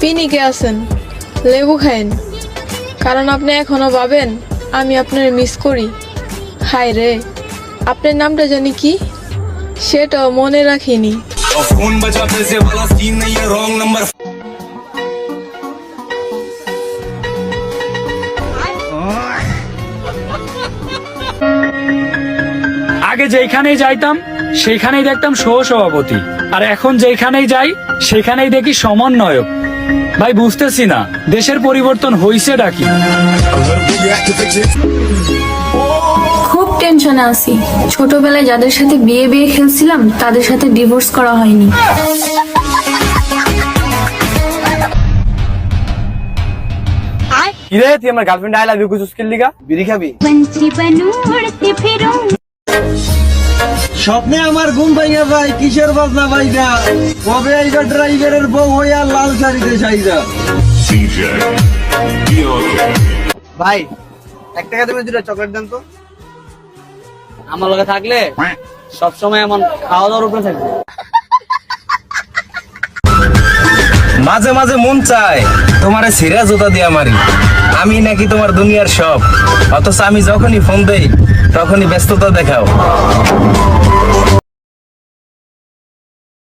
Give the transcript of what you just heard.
পিনিকে আছেন? লেবু খায়েন কারণ আপনি এখনও ভাবেন আমি আপনার মিস করি। হাই রে আপনার নামটা জানি কি? সেটাও মনে রাখিনি। আগে যেখানেই যাইতাম সেইখানেই দেখতাম সহ সভাপতি আর এখন যেখানেই যাই সেখানেই দেখি সমন্বয় ভাই বুঝতেছি না দেশের পরিবর্তন হইছে ডাকি খুব টেনশনে আছি। ছোটবেলায় যাদের সাথে বিয়ে বিয়ে খেলছিলাম তাদের সাথে ডিভোর্স করা হয়নি। আমার গার্লফ্রেন্ড আই লাভ ইউ দিগা বিড়ি খাবি বানু উড়তে স্বপ্নে আমার ঘুম ভাইয়া ভাই কিসের বাজনা ভাইরা? কবে আইবা ড্রাইভারের বউ হইয়া লাল শাড়িতে সাইজা? ভাই এক টাকা তুমি দুটো চকলেট দেন তো। আমার লগে থাকলে সব সময় এমন খাওয়া দাওয়ার উপরে থাকবে। মাঝে মাঝে মন চায় তোমারে সিরা জুতা দিয়া মারি। আমি নাকি তোমার দুনিয়ার সব অথচ আমি যখনই ফোন দেই তখনই ব্যস্ততা দেখাও।